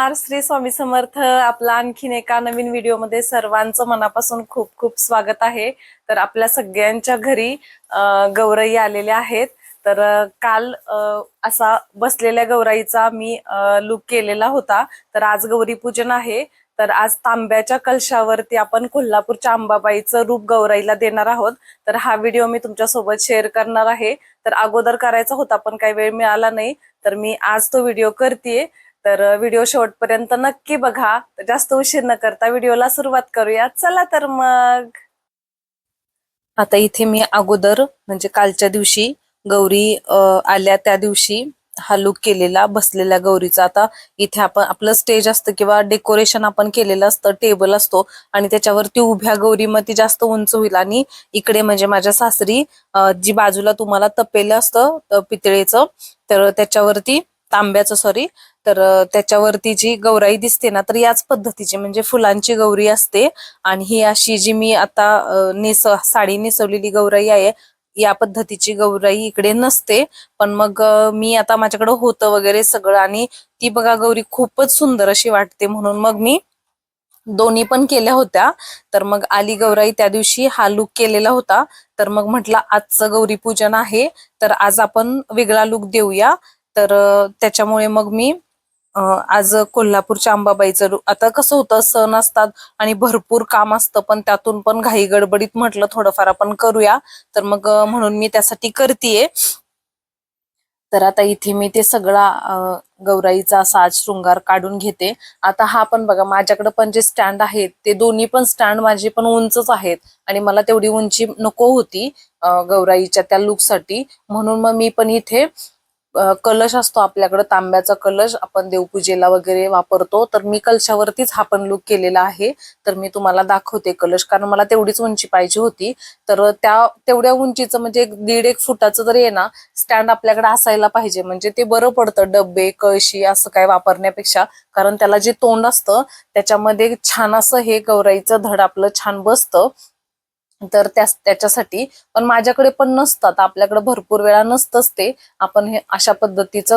नमस्कार. श्री स्वामी समर्थ आपला आणखीन एका नवीन व्हिडिओमध्ये सर्वांचं मनापासून खूप खूप स्वागत आहे. तर आपल्या सगळ्यांच्या घरी गौराई आलेल्या आहेत. तर काल असा बसलेल्या गौराईचा मी लुक केलेला होता. तर आज गौरी पूजन आहे. तर आज तांब्याच्या कलशावरती आपण कोल्हापूरच्या आंबाबाईचं रूप गौराईला देणार आहोत. तर हा व्हिडिओ मी तुमच्यासोबत शेअर करणार आहे. तर अगोदर करायचा होता पण काही वेळ मिळाला नाही. तर मी आज तो व्हिडिओ करतेय. तर व्हिडिओ शेवटपर्यंत नक्की बघा. जास्त उशीर न करता व्हिडिओला सुरुवात करूया. चला तर मग. आता इथे मी अगोदर म्हणजे कालच्या दिवशी गौरी आल्या त्या दिवशी हा लुक केलेला बसलेल्या गौरीचा. आता इथे आपण आपलं स्टेज असतं किंवा डेकोरेशन आपण केलेलं असतं टेबल असतो आणि त्याच्यावरती उभ्या गौरी मग ती जास्त उंच होईल. आणि इकडे म्हणजे माझ्या सासरी जी बाजूला तुम्हाला तपेलं असतं पितळेचं तर त्याच्यावरती तांब्याचं सॉरी तर त्याच्यावरती जी गौराई दिसते ना तर याच पद्धतीची म्हणजे फुलांची गौरी असते. आणि ही अशी जी मी आता नेस साडी नेसवलेली गौराई आहे या पद्धतीची गौराई इकडे नसते. पण मग मी आता माझ्याकडे होतं वगैरे सगळं आणि ती बघा गौरी खूपच सुंदर अशी वाटते म्हणून मग मी दोन्ही पण केल्या होत्या. तर मग आली गौराई त्या दिवशी हा लुक केलेला होता. तर मग म्हटलं आजचं गौरी पूजन आहे. तर आज आपण वेगळा लुक देऊया. तर त्याच्यामुळे मग मी आज कोल्हापूरच्या अंबाबाईचं आता कसं होतं सण असतात आणि भरपूर काम असतं पण त्यातून पण घाई गडबडीत म्हटलं थोडंफार आपण करूया. तर मग म्हणून मी त्यासाठी करतेय. तर आता इथे मी ते सगळा गौराईचा साज शृंगार काढून घेते. आता हा पण बघा माझ्याकडे पण जे स्टँड आहेत ते दोन्ही पण स्टँड माझे पण उंचच आहेत. आणि मला तेवढी उंची नको होती गौराईच्या त्या लुकसाठी. म्हणून मग मी पण इथे कलश असतो आपल्याकडे तांब्याचा कलश आपण देवपूजेला वगैरे वापरतो. तर मी कलशावरतीच हा पण लुक केलेला आहे. तर मी तुम्हाला दाखवते कलश कारण मला तेवढीच उंची पाहिजे होती. तर त्या तेवढ्या उंचीचं म्हणजे एक दीड एक फुटाचं जर आहे ना स्टँड आपल्याकडे असायला पाहिजे. म्हणजे ते बरं पडतं डब्बे कळशी असं काय वापरण्यापेक्षा. कारण त्याला जे तोंड असतं त्याच्यामध्ये छान असं हे गौराईचं धड आपलं छान बसतं. तर त्या त्याच्यासाठी. पण माझ्याकडे पण नसतात. आपल्याकडे भरपूर वेळा नसतंच ते. आपण हे अशा पद्धतीच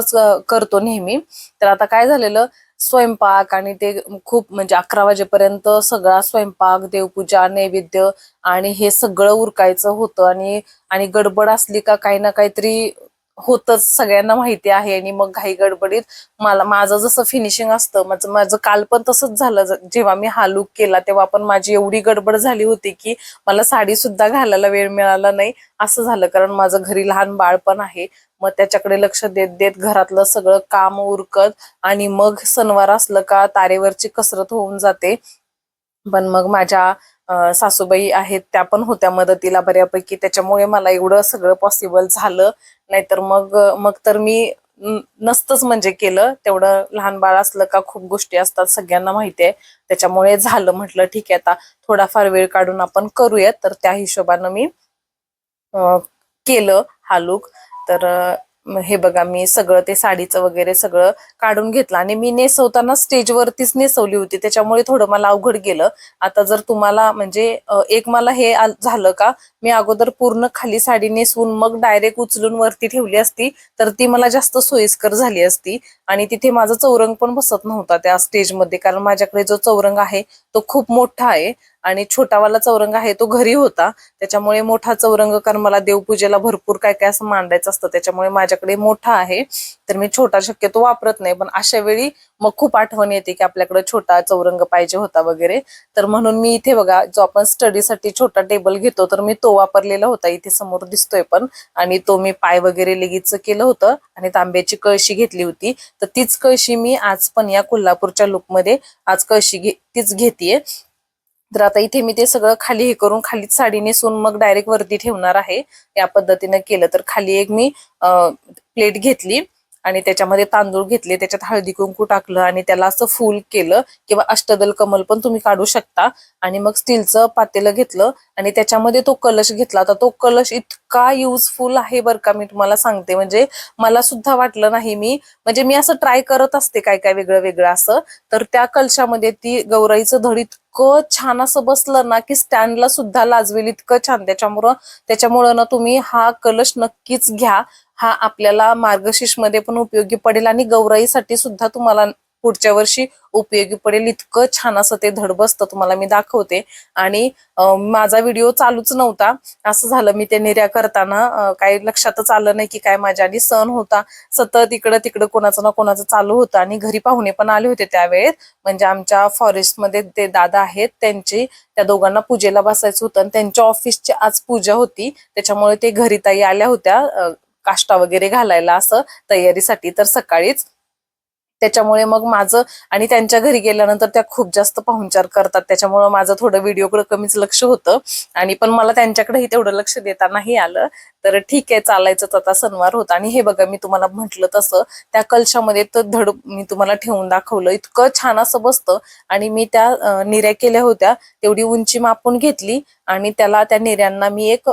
करतो नेहमी. तर आता काय झालेलं? स्वयंपाक आणि ते खूप म्हणजे अकरा वाजेपर्यंत सगळा स्वयंपाक देवपूजा नैवेद्य आणि हे सगळं उरकायचं होतं आणि आणि गडबड असली का काही ना काहीतरी होतच सगळ्यांना माहिती आहे आणि मग घाई गडबडीत मला माझं जसं फिनिशिंग असतं माझं माझं काल पण तसंच झालं. ज- जेव्हा मी हा लुक केला तेव्हा पण माझी एवढी गडबड झाली होती की मला साडी सुद्धा घालायला वेळ मिळाला नाही असं झालं. कारण माझं घरी लहान बाळ पण आहे मग त्याच्याकडे लक्ष देत देत घरातलं सगळं काम उरकत आणि मग सणवार असलं का तारेवरची कसरत होऊन जाते. पण मग माझ्या सासूबाई आहेत त्या पण होत्या मदतीला बऱ्यापैकी. त्याच्यामुळे मला एवढं सगळं पॉसिबल झालं. नाहीतर मग मग तर मी नसतंच म्हणजे केलं. तेवढं लहान बाळ असलं का खूप गोष्टी असतात सगळ्यांना माहिती आहे. त्याच्यामुळे झालं म्हटलं ठीक आहे आता थोडाफार वेळ काढून आपण करूयात. तर त्या हिशोबानं मी केलं हा लुक तर हे बघा मी सगळं ते साडीचं वगैरे सगळं काढून घेतलं आणि मी नेसवताना स्टेजवरतीच नेसवली होती. त्याच्यामुळे थोडं मला अवघड गेलं. आता जर तुम्हाला म्हणजे एक मला हे झालं का मी अगोदर पूर्ण खाली साडी नेसवून मग डायरेक्ट उचलून वरती ठेवली असती तर ती मला जास्त सोयीस्कर झाली असती. आणि तिथे माझा चौरंग पण बसत नव्हता त्या स्टेजमध्ये कारण माझ्याकडे जो चौरंग आहे तो खूप मोठा आहे आणि छोटावाला चौरंग आहे तो घरी होता. त्याच्यामुळे मोठा चौरंग कारण मला देवपूजेला भरपूर काय काय असं मांडायचं असतं त्याच्यामुळे माझ्याकडे मोठा आहे. तर मी छोटा शक्यतो वापरत नाही पण अशा वेळी मग खूप आठवण येते की आपल्याकडे छोटा चौरंग पाहिजे होता वगैरे. तर म्हणून मी इथे बघा जो आपण स्टडीसाठी छोटा टेबल घेतो तर मी तो वापरलेला होता. इथे समोर दिसतोय पण आणि तो मी पाय वगैरे लगेच केलं होतं आणि तांब्याची कळशी घेतली होती. तर तीच कळशी मी आज पण या कोल्हापूरच्या लुकमध्ये आज कळशी घे तीच घेतीये. तर आता इथे मी ते सगळं खाली हे करून खालीच साडी नेसून मग डायरेक्ट वरती ठेवणार आहे. या पद्धतीने केलं तर खाली एक मी प्लेट घेतली. आणि त्याच्यामध्ये तांदूळ घेतले त्याच्यात हळदी कुंकू टाकलं आणि त्याला असं फुल केलं किंवा अष्टदल कमल पण तुम्ही काढू शकता. आणि मग स्टीलचं पातेलं घेतलं आणि त्याच्यामध्ये तो कलश घेतला. आता तो कलश इतका युजफुल आहे बरं का मी तुम्हाला सांगते. म्हणजे मला सुद्धा वाटलं नाही मी. म्हणजे मी असं ट्राय करत असते काय काय वेगळं वेगळं असं. तर त्या कलशामध्ये ती गौराईचं धड इतकं छान असं बसलं ना की स्टँडला सुद्धा लाजवेल इतकं छान. त्याच्यामुळं त्याच्यामुळं ना तुम्ही हा कलश नक्कीच घ्या. हा आपल्याला मार्गशीर्षमध्ये पण उपयोगी पडेल आणि गौराईसाठी सुद्धा तुम्हाला पुढच्या वर्षी उपयोगी पडेल. इतकं छान असं ते धड बसतं तुम्हाला मी दाखवते. आणि माझा व्हिडिओ चालूच नव्हता. असं झालं मी ते निर्या करताना काही लक्षातच आलं नाही की काय माझ्या आणि सण होता. सतत इकडं तिकडं कोणाचं ना कोणाचं चालू होतं आणि घरी पाहुणे पण आले होते त्यावेळेस म्हणजे आमच्या फॉरेस्टमध्ये ते दादा आहेत त्यांची त्या दोघांना पूजेला बसायचं होतं आणि त्यांच्या ऑफिसची आज पूजा होती. त्याच्यामुळे ते घरी ताई आल्या होत्या. काष्टा वगैरे घालायला असं तयारीसाठी तर सकाळीच. त्याच्यामुळे मग माझं आणि त्यांच्या घरी गेल्यानंतर त्या खूप जास्त पाहुणचार करतात. त्याच्यामुळे माझं थोडं व्हिडिओकडे कमीच लक्ष होतं. आणि पण मला त्यांच्याकडेही तेवढं लक्ष देता नाही आलं. तर ठीक आहे चालायचंच आता सणवार होता. आणि हे बघा मी तुम्हाला म्हंटल तसं त्या कलशामध्ये तर धड मी तुम्हाला ठेवून दाखवलं. इतकं छान असं बसतं. आणि मी त्या निर्या निऱ्या केल्या होत्या. तेवढी उंची मापून घेतली. आणि त्याला त्या निर्यांना मी एक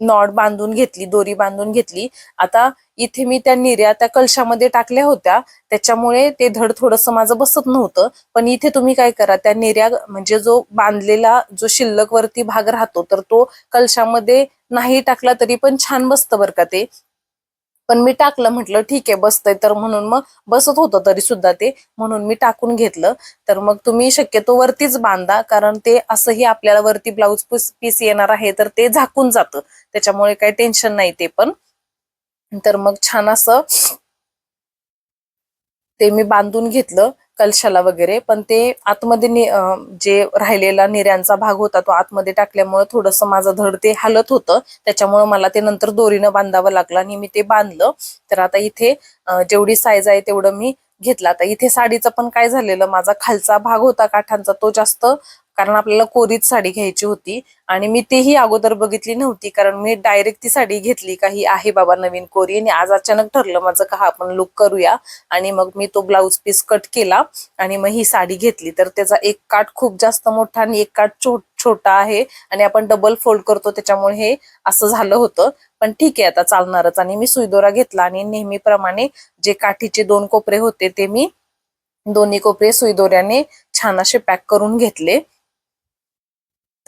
नॉड नॉट बांधून घेतली दोरी बांधून घेतली. आता इथे मी त्या निर्या त्या कलशामध्ये टाकल्या होत्या. त्याच्यामुळे ते धड थोडस माझं बसत नव्हतं. पण इथे तुम्ही काय करा त्या निर्या म्हणजे जो बांधलेला जो शिल्लक वरती भाग राहतो तर तो कलशामध्ये नाही टाकला तरी पण छान बसतं बरं का ते. पण मी टाकलं म्हटलं ठीक आहे बसतंय. तर म्हणून मग बसत होतं तरी सुद्धा ते. म्हणून मी टाकून घेतलं. तर मग तुम्ही शक्यतो वरतीच बांधा कारण ते असंही आपल्याला वरती ब्लाऊज पीस येणार आहे तर ते झाकून जातं. त्याच्यामुळे काही टेन्शन नाही ते पण. तर मग छान असं ते मी बांधून घेतलं कलशाला वगैरे. पण ते आतमध्ये जे राहिलेला निऱ्यांचा भाग होता तो आतमध्ये टाकल्यामुळे थोडंसं माझं धड ते हलत होतं. त्याच्यामुळे मला ते नंतर दोरीनं बांधावं लागलं आणि मी ते बांधलं. तर आता इथे जेवढी साईज आहे तेवढं मी घेतला. आता इथे साडीचं पण काय झालेलं? माझा खालचा भाग होता काठांचा तो जास्त कारण आपल्याला कोरीच साडी घ्यायची होती. आणि मी तेही अगोदर बघितली नव्हती कारण मी डायरेक्ट ती साडी घेतली काही आहे बाबा नवीन कोरी. आणि आज अचानक ठरलं माझं का हा आपण लुक करूया. आणि मग मी तो ब्लाऊज पीस कट केला आणि मग ही साडी घेतली. तर त्याचा एक काठ खूप जास्त मोठा आणि एक काठ छोट छोटा आहे. आणि आपण डबल फोल्ड करतो त्याच्यामुळे हे असं झालं होतं. पण ठीक आहे आता चालणारच. आणि मी सुईदोरा घेतला आणि नेहमीप्रमाणे जे काठीचे दोन कोपरे होते ते मी दोन्ही कोपरे सुईदोऱ्याने छान असे पॅक करून घेतले.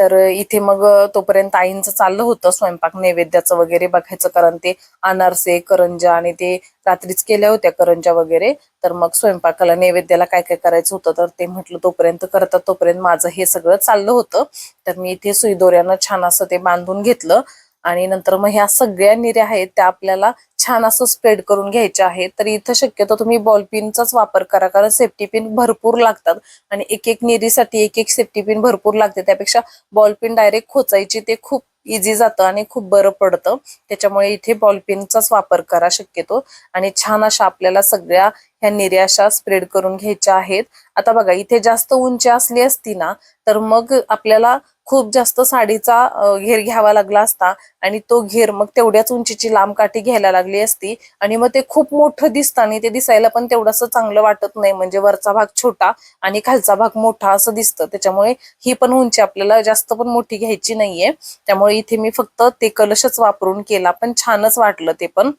तर इथे मग तोपर्यंत आईंचं चाललं होतं स्वयंपाक नैवेद्याचं वगैरे बघायचं कारण ते अनारसे करंजा आणि ते रात्रीच केल्या होत्या करंजा वगैरे. तर मग स्वयंपाकाला नैवेद्याला काय काय करायचं होतं तर ते म्हटलं तोपर्यंत करतात तोपर्यंत माझं हे सगळं चाललं होतं. तर मी इथे सुईदोऱ्यानं छान असं ते बांधून घेतलं. आणि नंतर मग ह्या सगळ्या निऱ्या आहेत त्या आपल्याला छान असं स्प्रेड करून घ्यायच्या आहेत. तर इथं शक्यतो तुम्ही बॉल पिनचाच वापर करा कारण सेफ्टी पिन भरपूर लागतात. आणि एक एक निरीसाठी एक एक सेफ्टी पिन भरपूर लागते. त्यापेक्षा बॉल पिन डायरेक्ट खोचायची ते खूप इझी जातं आणि खूप बरं पडतं. त्याच्यामुळे इथे बॉलपिनचाच वापर करा शक्यतो. आणि छान अशा आपल्याला सगळ्या ह्या निर्याशा स्प्रेड करून घ्यायच्या आहेत. आता बघा इथे जास्त उंची असली असती ना तर मग आपल्याला खूप जास्त साडीचा घेर घ्यावा लागला असता आणि तो घेर मग तेवढ्याच उंचीची लांब काठी घ्यायला लागली असती आणि मग ते खूप मोठं दिसतं आणि ते दिसायला पण तेवढंसं चांगलं वाटत नाही. म्हणजे वरचा भाग छोटा आणि खालचा भाग मोठा असं दिसतं. त्याच्यामुळे ही पण उंची आपल्याला जास्त पण मोठी घ्यायची नाहीये. त्यामुळे इथे मी फक्त ते कलशच वापरून केला. पण छानच वाटलं ते पण.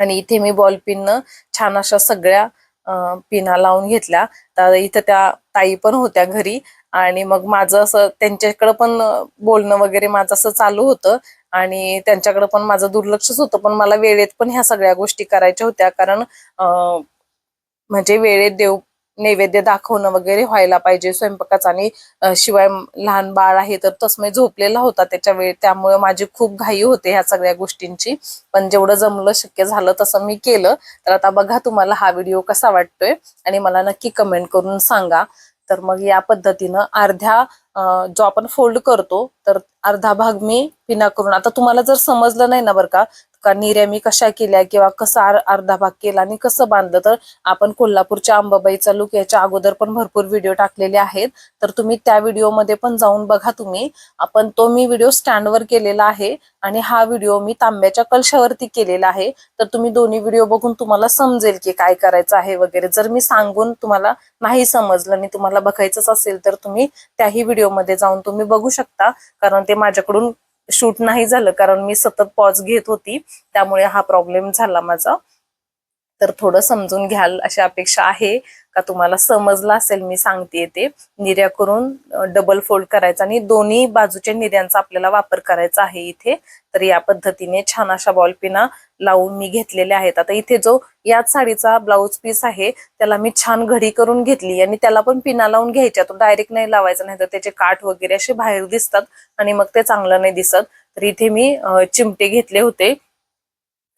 आणि इथे मी बॉल पिननं छान अशा सगळ्या पिना लावून घेतल्या. तर इथं त्या ताई पण होत्या घरी. आणि मग माझं असं त्यांच्याकडं पण बोलणं वगैरे माझं असं चालू होतं. आणि त्यांच्याकडं पण माझं दुर्लक्षच होतं. पण मला वेळेत पण ह्या सगळ्या गोष्टी करायच्या होत्या. कारण म्हणजे वेळेत देव नैवेद्य दाखवणं वगैरे व्हायला पाहिजे स्वयंपाकाचा. आणि शिवाय लहान बाळ आहे तर तसमय झोपलेला होता त्याच्या वेळ त्यामुळे माझी खूप घाई होते ह्या सगळ्या गोष्टींची. पण जेवढं जमलं शक्य झालं तसं मी केलं. तर आता बघा तुम्हाला हा व्हिडिओ कसा वाटतोय. आणि मला नक्की कमेंट करून सांगा. तर मग या पद्धतीनं अर्ध्या जो आपण फोल्ड करतो तर अर्धा भाग मी पिना करून. आता तुम्हाला जर समजलं नाही ना बरं का का निर्या मी कशा केल्या किंवा कसा अर्धा भाग केला आणि कसं बांधलं? तर आपण कोल्हापूरच्या अंबाबाईचा लुक याच्या अगोदर पण भरपूर व्हिडिओ टाकलेले आहेत. तर तुम्ही त्या व्हिडिओमध्ये पण जाऊन बघा तुम्ही. आपण तो मी व्हिडिओ स्टँडवर केलेला आहे आणि हा व्हिडिओ मी तांब्याच्या कलशावरती केलेला आहे. तर तुम्ही दोन्ही व्हिडिओ बघून तुम्हाला समजेल की काय करायचं आहे वगैरे. जर मी सांगून तुम्हाला नाही समजलं आणि तुम्हाला बघायचंच असेल तर तुम्ही त्याही व्हिडिओमध्ये जाऊन तुम्ही बघू शकता. कारण ते माझ्याकडून शूट नाही झालं कारण मी सतत पॉज घेत होती. त्यामुळे हा प्रॉब्लेम झाला माझा. तर थोडं समजून घ्याल अशी अपेक्षा आहे का तुम्हाला समजलं असेल मी सांगते ते. निर्या करून डबल फोल्ड करायचा आणि दोन्ही बाजूच्या निर्यांचा आपल्याला वापर करायचा आहे इथे. तर या पद्धतीने छान अशा बॉल पिना लावून मी घेतलेल्या आहेत. आता इथे जो याच साडीचा ब्लाऊज पीस आहे त्याला मी छान घडी करून घेतली आणि त्याला पण पिना लावून घ्यायच्या. तो डायरेक्ट नाही लावायचा नाही तर त्याचे काठ वगैरे असे बाहेर दिसतात आणि मग ते चांगलं नाही दिसत. तर इथे मी चिमटे घेतले होते.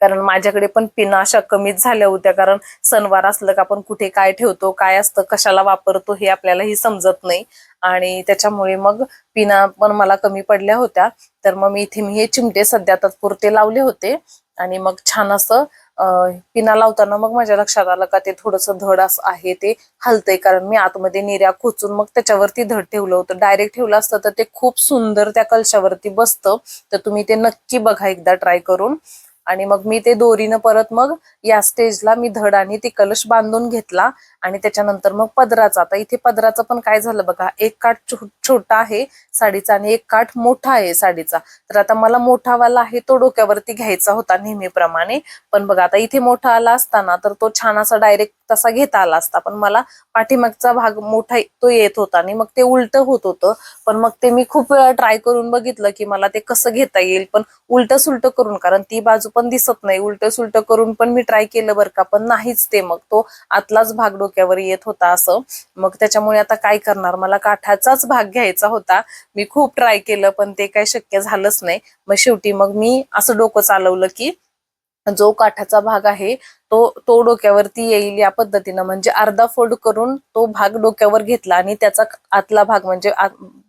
कारण माझ्याकडे पण पिना अशा कमीच झाल्या होत्या. कारण सणवार असलं का आपण कुठे काय ठेवतो काय असतं कशाला वापरतो हे आपल्यालाही समजत नाही. आणि त्याच्यामुळे मग पिना पण मला कमी पडल्या होत्या. तर मग मी इथे मी हे चिमटे सध्या तात्पुरते लावले होते. आणि मग छान असं पिना लावताना मग माझ्या लक्षात आलं का ते थोडस धड असं आहे ते हलतंय. कारण मी आतमध्ये निर्या खोचून मग त्याच्यावरती धड ठेवलं होतं. डायरेक्ट ठेवलं असतं तर ते खूप सुंदर त्या कलशावरती बसतं. तर तुम्ही ते नक्की बघा एकदा ट्राय करून. आणि मग मी ते दोरीनं परत मग या स्टेजला मी धड आणि ती कलश बांधून घेतला आणि त्याच्यानंतर मग पदराचा. आता इथे पदराचं पण काय झालं बघा एक काठ छो- छोटा आहे साडीचा आणि एक काठ मोठा आहे साडीचा. तर आता मला मोठावाला आहे तो डोक्यावरती घ्यायचा होता नेहमीप्रमाणे. पण बघा आता इथे मोठा आला असताना तर तो छान असा डायरेक्ट तसा घेता आला असता. पण मला पाठीमागचा भाग मोठा तो येत होता आणि मग ते उलट होत होतं. पण मग ते मी खूप वेळा ट्राय करून बघितलं की मला ते कसं घेता येईल. पण उलट सुलट करून कारण ती बाजू पण दिसत नाही. उलट सुलट करून पण मी ट्राय केलं बरं का पण नाहीच ते मग. तो आतलाच भाग डोक्यावर येत होता असं. मग त्याच्यामुळे आता काय करणार? मला काठाचाच भाग घ्यायचा होता. मी खूप ट्राय केलं पण ते काही शक्य झालंच नाही. मग शेवटी मग मी असं डोकं चालवलं की जो काठाचा भाग आहे तो तो डोक्यावरती येईल या पद्धतीनं. म्हणजे अर्धा फोल्ड करून तो भाग डोक्यावर घेतला आणि त्याचा आतला भाग म्हणजे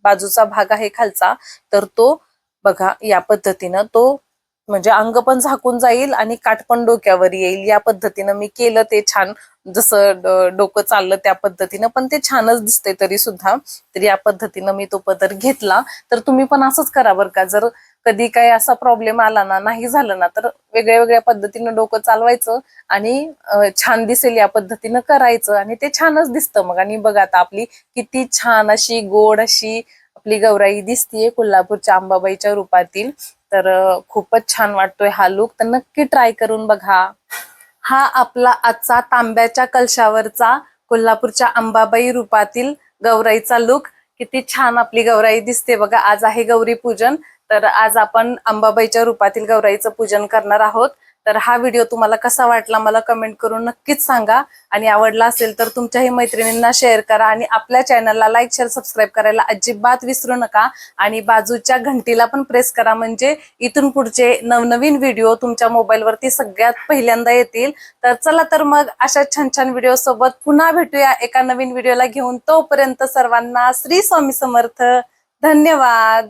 बाजूचा भाग आहे खालचा तर तो बघा या पद्धतीनं तो म्हणजे अंग पण झाकून जाईल आणि काठ पण डोक्यावर येईल. या पद्धतीनं मी केलं ते छान. जसं डोकं चाललं त्या पद्धतीनं पण ते छानच दिसतंय तरी सुद्धा तर या पद्धतीनं मी तो पदर घेतला. तर तुम्ही पण असंच करा बरं का. जर कधी काही असा प्रॉब्लेम आला ना नाही झालं ना तर वेगळ्या वेगळ्या पद्धतीनं डोकं चालवायचं आणि छान दिसेल या पद्धतीनं करायचं आणि ते छानच दिसतं मग. आणि बघा आता आपली किती छान अशी गोड अशी आपली गौराई दिसतीये कोल्हापूरच्या अंबाबाईच्या रूपातील. तर खूपच छान वाटतोय हा लुक तर नक्की ट्राय करून बघा. हा आपला आजचा तांब्याच्या कलशावरचा कोल्हापूरच्या अंबाबाई रूपातील गौराईचा लुक किती छान आपली गौराई दिसते बघा. आज आहे गौरी पूजन तर आज आपण अंबाबाईच्या रूपातील गौराईचं पूजन करणार आहोत. तर हा व्हिडिओ तुम्हाला कसा वाटला मला कमेंट करून नक्कीच सांगा. आणि आवडला असेल तर तुमच्याही मैत्रिणींना शेअर करा आणि आपल्या चॅनलला लाईक शेअर सबस्क्राईब करायला अजिबात विसरू नका. आणि बाजूच्या घंटीला पण प्रेस करा म्हणजे इथून पुढचे नवनवीन व्हिडिओ तुमच्या मोबाईलवरती सगळ्यात पहिल्यांदा येतील. तर चला तर मग अशा छान छान व्हिडिओ सोबत पुन्हा भेटूया. एका नवीन व्हिडिओला घेऊन तोपर्यंत सर्वांना श्री स्वामी समर्थ. धन्यवाद.